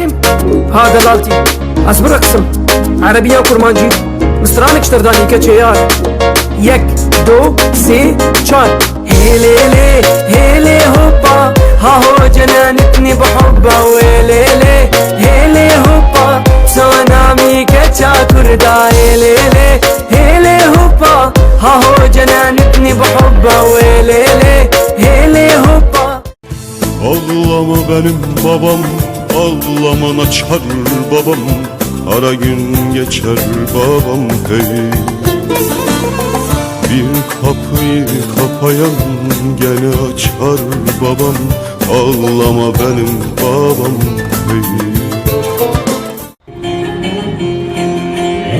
بریم هذا لالتي اصبر اقسم عربية وكرمانجي مصرانك اشترداني كتشيار يك دو سي چار هيلي لي هيلي هوبا ها هو جنانتني بحبه ويلي لي هيلي هوبا سونامي كتشا كردا هيلي لي هيلي هوبا ها هو جنانتني بحبه ويلي لي هيلي هوبا Ağlama benim babam Ağlaman açar babam Ara gün geçer babam hey. Bir kapıyı kapayan gene açar babam Ağlama benim babam hey.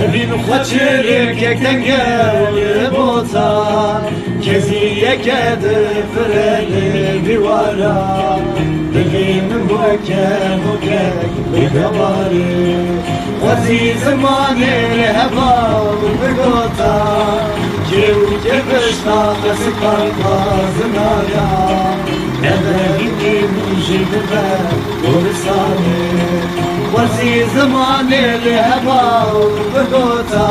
Evin kaçırık yekten gelip otar Kezi yekedi freni divara Dilim buke buke bigabari Vazi zamanı heva bigota Kiv kevişta kıskar kazınaya Ebeğim jibbe Ursani وزي زمان الهبا وبقوتا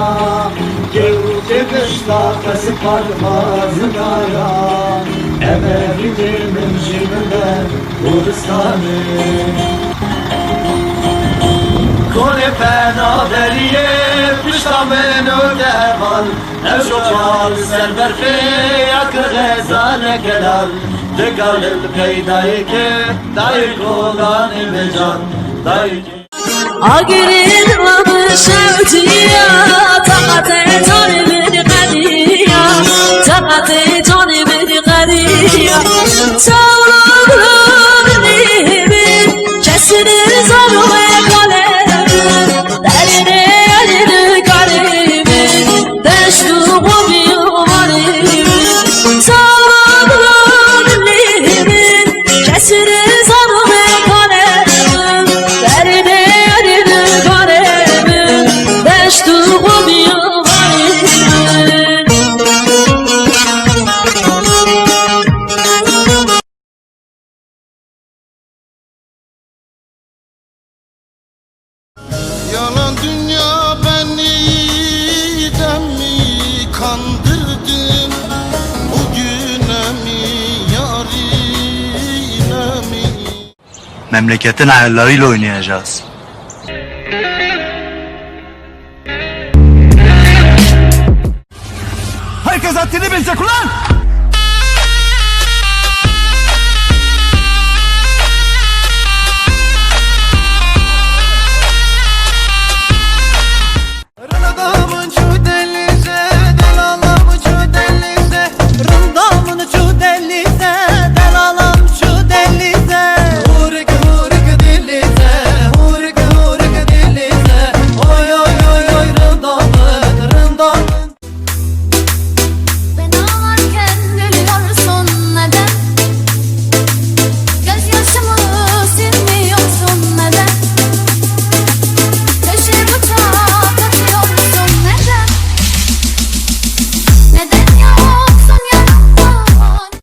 كيف بشتاق سفر غازنايا أما Emevimin jimde Kurdistanı Kone penaveriye Pişta men ödevan Ev şoçal serberfe Yakı rezane gelal Dekalil peydayı ki Dayı kolan imecan Dayı ki Agiril anı şevciye Takatet Yalan dünya beni de mi kandırdın Bugüne mi yarine mi Memleketin ayarlarıyla oynayacağız. Herkes haddini bilecek ulan!